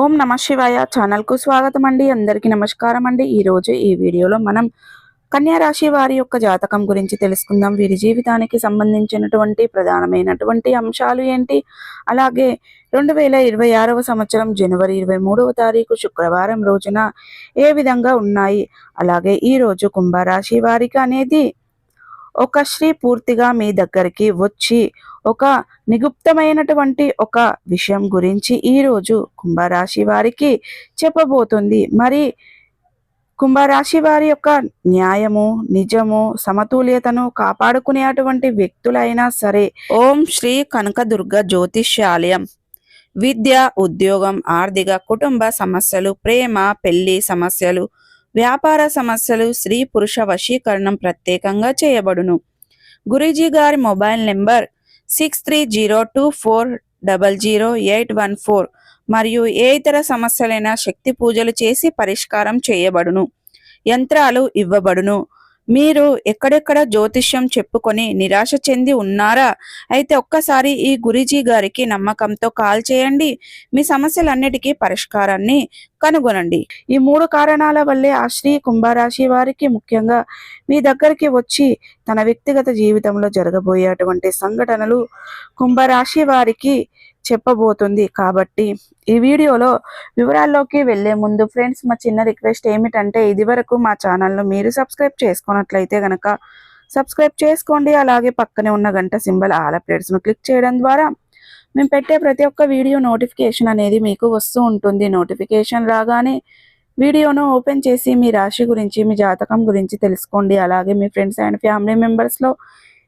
ఓం నమ శివాయ ఛానల్కు స్వాగతం అండి అందరికీ నమస్కారం అండి ఈరోజు ఈ వీడియోలో మనం కన్యా రాశి వారి యొక్క జాతకం గురించి తెలుసుకుందాం. వీరి జీవితానికి సంబంధించినటువంటి ప్రధానమైనటువంటి అంశాలు ఏంటి? అలాగే రెండు వేల ఇరవై ఆరవ సంవత్సరం జనవరి ఇరవై మూడవ తారీఖు శుక్రవారం రోజున ఏ విధంగా ఉన్నాయి? అలాగే ఈ రోజు కుంభరాశి వారికి అనేది ఒక స్త్రీ పూర్తిగా మీ దగ్గరికి వచ్చి ఒక నిగుప్తమైనటువంటి ఒక విషయం గురించి ఈరోజు కుంభరాశి వారికి చెప్పబోతుంది. మరి కుంభరాశి వారి యొక్క న్యాయము నిజము సమతుల్యతను కాపాడుకునేటువంటి వ్యక్తులైనా సరే ఓం శ్రీ కనకదుర్గ జ్యోతిష్యాలయం. విద్య ఉద్యోగం ఆర్థిక కుటుంబ సమస్యలు ప్రేమ పెళ్ళి సమస్యలు వ్యాపార సమస్యలు స్త్రీ పురుష వశీకరణం ప్రత్యేకంగా చేయబడును. గురూజీ గారి mobile number six three zero two four double zero eight one four మరియు ఏ ఇతర సమస్యలైన శక్తి పూజలు చేసి పరిష్కారం చేయబడును. యంత్రాలు ఇవ్వబడును. మీరు ఎక్కడెక్కడ జ్యోతిష్యం చెప్పుకొని నిరాశ చెంది ఉన్నారా? అయితే ఒక్కసారి ఈ గురిజీ గారికి నమ్మకంతో కాల్ చేయండి. మీ సమస్యలన్నిటికీ పరిష్కారాన్ని కనుగొనండి. ఈ మూడు కారణాల వల్లే ఆ శ్రీ కుంభరాశి వారికి ముఖ్యంగా మీ దగ్గరికి వచ్చి తన వ్యక్తిగత జీవితంలో జరగబోయేటువంటి సంఘటనలు కుంభరాశి వారికి చెప్పబోతుంది. కాబట్టి ఈ వీడియోలో వివరాల్లోకి వెళ్ళే ముందు ఫ్రెండ్స్ మా చిన్న రిక్వెస్ట్ ఏమిటంటే ఇది వరకు మా ఛానల్ను మీరు సబ్స్క్రైబ్ చేసుకున్నట్లయితే గనక సబ్స్క్రైబ్ చేసుకోండి. అలాగే పక్కనే ఉన్న గంట సింబల్ ఆల్ అప్డేట్స్ను క్లిక్ చేయడం ద్వారా మేము పెట్టే ప్రతి ఒక్క వీడియో నోటిఫికేషన్ అనేది మీకు వస్తూ ఉంటుంది. నోటిఫికేషన్ రాగానే వీడియోను ఓపెన్ చేసి మీ రాశి గురించి మీ జాతకం గురించి తెలుసుకోండి. అలాగే మీ ఫ్రెండ్స్ అండ్ ఫ్యామిలీ మెంబర్స్లో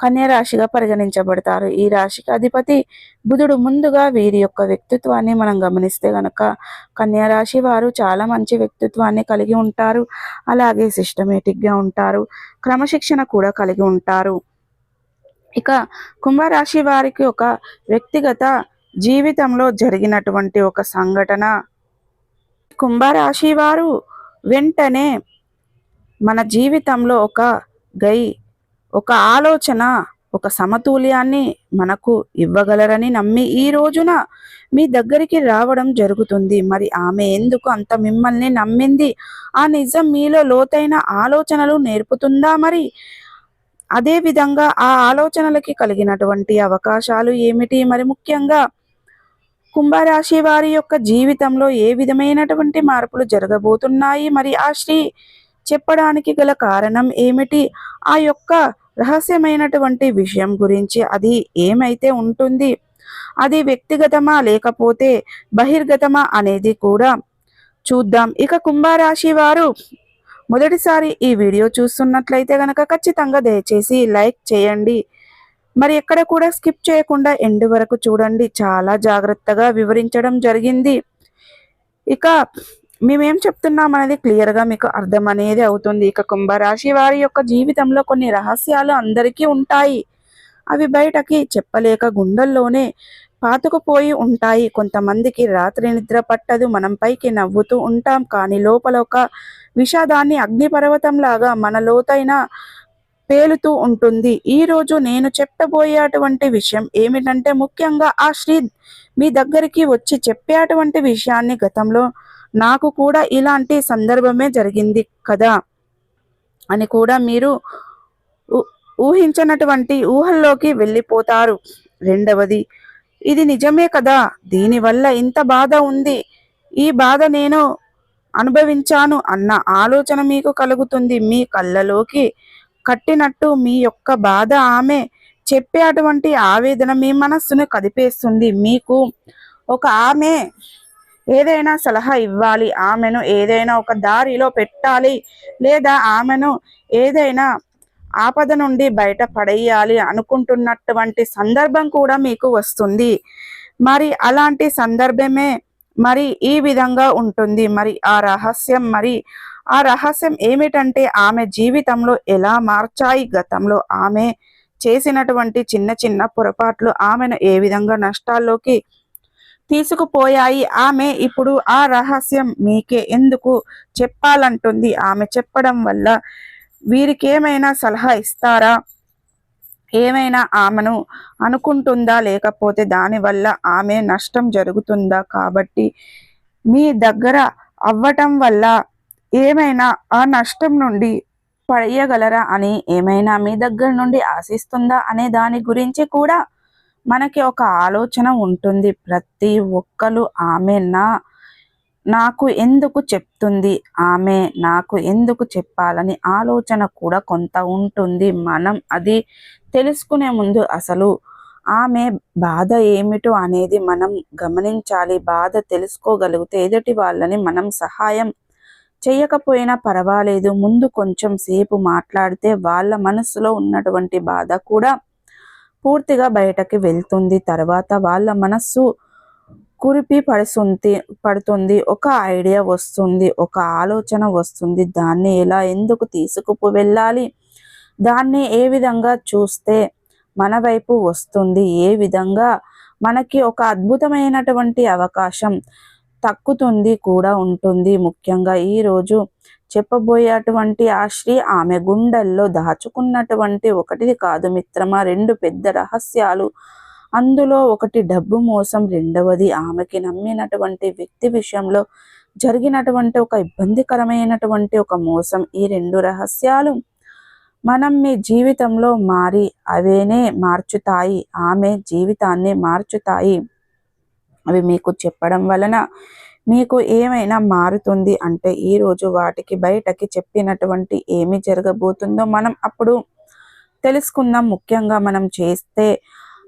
కన్యా రాశిగా పరిగణించబడతారు. ఈ రాశికి అధిపతి బుధుడు ముందుగా వీరి యొక్క వ్యక్తిత్వాన్ని మనం గమనిస్తే గనక కన్యా రాశి వారు చాలా మంచి వ్యక్తిత్వాన్ని కలిగి ఉంటారు. అలాగే సిస్టమేటిక్గా ఉంటారు. క్రమశిక్షణ కూడా కలిగి ఉంటారు. ఇక కుంభరాశి వారికి ఒక వ్యక్తిగత జీవితంలో జరిగినటువంటి ఒక సంఘటన. కుంభరాశి వారు వెంటనే మన జీవితంలో ఒక గై ఒక ఆలోచన ఒక సమతుల్యాన్ని మనకు ఇవ్వగలరని నమ్మి ఈ రోజున మీ దగ్గరికి రావడం జరుగుతుంది. మరి ఆమె ఎందుకు అంత మిమ్మల్ని నమ్మింది? ఆ నిజం మీలో లోతైన ఆలోచనలు నేర్పుతుందా మరి? అదేవిధంగా ఆ ఆలోచనలకి కలిగినటువంటి అవకాశాలు ఏమిటి? మరి ముఖ్యంగా కుంభరాశి వారి యొక్క జీవితంలో ఏ విధమైనటువంటి మార్పులు జరగబోతున్నాయి? మరి ఆ శ్రీ చెప్పడానికి గల కారణం ఏమిటి? ఆ యొక్క రహస్యమైనటువంటి విషయం గురించి అది ఏమైతే ఉంటుంది? అది వ్యక్తిగతమా లేకపోతే బహిర్గతమా అనేది కూడా చూద్దాం. ఇక కుంభరాశి వారు మొదటిసారి ఈ వీడియో చూస్తున్నట్లయితే గనక ఖచ్చితంగా దయచేసి లైక్ చేయండి. మరి ఎక్కడ కూడా స్కిప్ చేయకుండా ఎండ్ వరకు చూడండి. చాలా జాగ్రత్తగా వివరించడం జరిగింది. ఇక మేమేం చెప్తున్నాం అనేది క్లియర్గా మీకు అర్థం అనేది అవుతుంది. ఇక కుంభరాశి వారి యొక్క జీవితంలో కొన్ని రహస్యాలు అందరికీ ఉంటాయి. అవి బయటకి చెప్పలేక గుండెల్లోనే పాతుకుపోయి ఉంటాయి. కొంతమందికి రాత్రి నిద్ర పట్టదు మనం పైకి నవ్వుతూ ఉంటాం. కానీ లోపల ఒక విషాదాన్ని అగ్నిపర్వతం లాగా మన లోతైన పేలుతూ ఉంటుంది. ఈరోజు నేను చెప్పబోయేటువంటి విషయం ఏమిటంటే ముఖ్యంగా ఆ శ్రీ మీ దగ్గరికి వచ్చి చెప్పేటువంటి విషయాన్ని గతంలో నాకు కూడా ఇలాంటి సందర్భమే జరిగింది కదా అని కూడా మీరు ఊహించినటువంటి ఊహల్లోకి వెళ్ళిపోతారు. రెండవది ఇది నిజమే కదా? దీనివల్ల ఇంత బాధ ఉంది. ఈ బాధ నేను అనుభవించాను అన్న ఆలోచన మీకు కలుగుతుంది. మీ కళ్ళలోకి కట్టినట్టు మీ యొక్క బాధ ఆమె చెప్పే అటువంటి ఆవేదన మీ మనస్సును కదిపేస్తుంది. మీకు ఒక ఆమె ఏదైనా సలహా ఇవ్వాలి. ఆమెను ఏదైనా ఒక దారిలో పెట్టాలి. లేదా ఆమెను ఏదైనా ఆపద నుండి బయట పడేయాలి అనుకుంటున్నటువంటి సందర్భం కూడా మీకు వస్తుంది. మరి అలాంటి సందర్భమే మరి ఈ విధంగా ఉంటుంది. మరి ఆ రహస్యం మరి ఆ రహస్యం ఏమిటంటే ఆమె జీవితంలో ఎలా మార్చాయి? గతంలో ఆమె చేసినటువంటి చిన్న చిన్న పొరపాట్లు ఆమెను ఏ విధంగా నష్టాల్లోకి తీసుకుపోయాయి? ఆమె ఇప్పుడు ఆ రహస్యం మీకే ఎందుకు చెప్పాలంటుంది? ఆమె చెప్పడం వల్ల వీరికి ఏమైనా సలహా ఇస్తారా? ఏమైనా ఆమెను అనుకుంటుందా? లేకపోతే దానివల్ల ఆమె నష్టం జరుగుతుందా? కాబట్టి మీ దగ్గర అవ్వటం వల్ల ఏమైనా ఆ నష్టం నుండి పడేయగలరా అని ఏమైనా మీ దగ్గర నుండి ఆశిస్తుందా అనే దాని గురించి కూడా మనకి ఒక ఆలోచన ఉంటుంది. ప్రతి ఒక్కరు ఆమె నా నాకు ఎందుకు చెప్తుంది? ఆమె నాకు ఎందుకు చెప్పాలని ఆలోచన కూడా కొంత ఉంటుంది. మనం అది తెలుసుకునే ముందు అసలు ఆమె బాధ ఏమిటో అనేది మనం గమనించాలి. బాధ తెలుసుకోగలిగితే ఎదుటి వాళ్ళని మనం సహాయం చేయకపోయినా పర్వాలేదు. ముందు కొంచెం సేపు మాట్లాడితే వాళ్ళ మనసులో ఉన్నటువంటి బాధ కూడా పూర్తిగా బయటకి వెళ్తుంది. తర్వాత వాళ్ళ మనస్సు కురిపి పడుతుంది పడుతుంది. ఒక ఐడియా వస్తుంది ఒక ఆలోచన వస్తుంది. దాన్ని ఎలా ఎందుకు తీసుకుపు వెళ్ళాలి? దాన్ని ఏ విధంగా చూస్తే మన వైపు వస్తుంది? ఏ విధంగా మనకి ఒక అద్భుతమైనటువంటి అవకాశం తక్కుతుంది కూడా ఉంటుంది. ముఖ్యంగా ఈరోజు చెప్పబోయేటువంటి ఆ శ్రీ ఆమె గుండెల్లో దాచుకున్నటువంటి ఒకటిది కాదు మిత్రమా రెండు పెద్ద రహస్యాలు. అందులో ఒకటి డబ్బు మోసం రెండవది ఆమెకి నమ్మినటువంటి వ్యక్తి విషయంలో జరిగినటువంటి ఒక ఇబ్బందికరమైనటువంటి ఒక మోసం. ఈ రెండు రహస్యాలు మనం మీ జీవితంలో మారి అవేనే మార్చుతాయి ఆమె జీవితాన్ని మార్చుతాయి. అవి మీకు చెప్పడం వలన మీకు ఏమైనా మారుతుంది అంటే ఈరోజు వాటికి బయటకి చెప్పినటువంటి ఏమి జరగబోతుందో మనం అప్పుడు తెలుసుకుందాం. ముఖ్యంగా మనం చేస్తే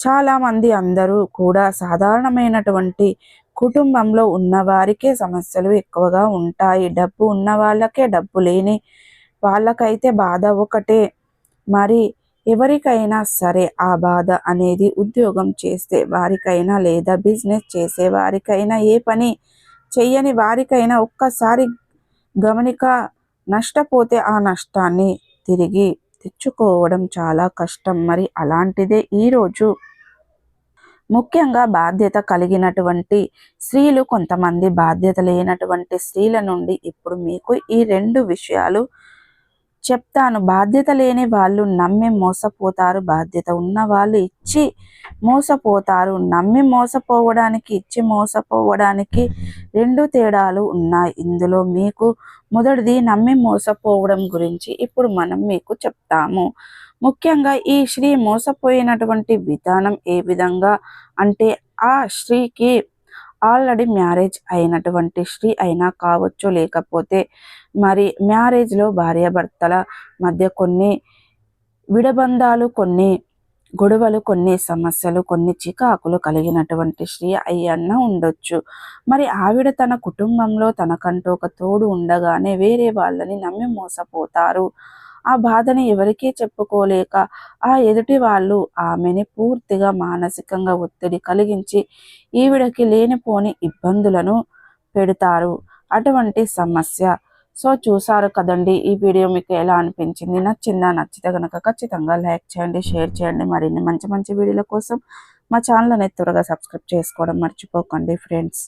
చాలామంది అందరూ కూడా సాధారణమైనటువంటి కుటుంబంలో ఉన్నవారికే సమస్యలు ఎక్కువగా ఉంటాయి. డబ్బు ఉన్న వాళ్ళకే డబ్బు లేని వాళ్ళకైతే బాధ ఒకటే. మరి ఎవరికైనా సరే ఆ బాధ అనేది ఉద్యోగం చేస్తే వారికైనా లేదా బిజినెస్ చేసే వారికైనా ఏ పని చెయ్యని వారికైనా ఒక్కసారి గమనిక నష్టపోతే ఆ నష్టాన్ని తిరిగి తెచ్చుకోవడం చాలా కష్టం. మరి అలాంటిదే ఈరోజు. ముఖ్యంగా బాధ్యత కలిగినటువంటి స్త్రీలు కొంతమంది బాధ్యత లేనటువంటి స్త్రీల నుండి ఇప్పుడు మీకు ఈ రెండు విషయాలు చెప్తాను. బాధ్యత లేని వాళ్ళు నమ్మి మోసపోతారు. బాధ్యత ఉన్న వాళ్ళు ఇచ్చి మోసపోతారు. నమ్మి మోసపోవడానికి ఇచ్చి మోసపోవడానికి రెండు తేడాలు ఉన్నాయి. ఇందులో మీకు మొదటిది నమ్మి మోసపోవడం గురించి ఇప్పుడు మనం మీకు చెప్తాము. ముఖ్యంగా ఈ స్త్రీ మోసపోయినటువంటి విధానం ఏ విధంగా అంటే ఆ స్త్రీకి ఆల్రెడీ మ్యారేజ్ అయినటువంటి స్త్రీ అయినా కావచ్చు లేకపోతే మరి మ్యారేజ్లో భార్యాభర్తల మధ్య కొన్ని విడబంధాలు కొన్ని గొడవలు కొన్ని సమస్యలు కొన్ని చికాకులు కలిగినటువంటి శ్రీ అయ్యన్న ఉండొచ్చు. మరి ఆవిడ తన కుటుంబంలో తనకంటూ ఒక తోడు ఉండగానే వేరే వాళ్ళని నమ్మి మోసపోతారు. ఆ బాధని ఎవరికీ చెప్పుకోలేక ఆ ఎదుటి వాళ్ళు ఆమెని పూర్తిగా మానసికంగా ఒత్తిడి కలిగించి ఈవిడకి లేనిపోని ఇబ్బందులను పెడతారు. అటువంటి సమస్య సో చూసారు కదండి ఈ వీడియో మీకు ఎలా అనిపించింది? నచ్చిందా? నచ్చితే కనుక ఖచ్చితంగా లైక్ చేయండి షేర్ చేయండి. మరిన్ని మంచి మంచి వీడియోల కోసం మా ఛానల్ అనేది త్వరగా సబ్స్క్రైబ్ చేసుకోవడం మర్చిపోకండి ఫ్రెండ్స్.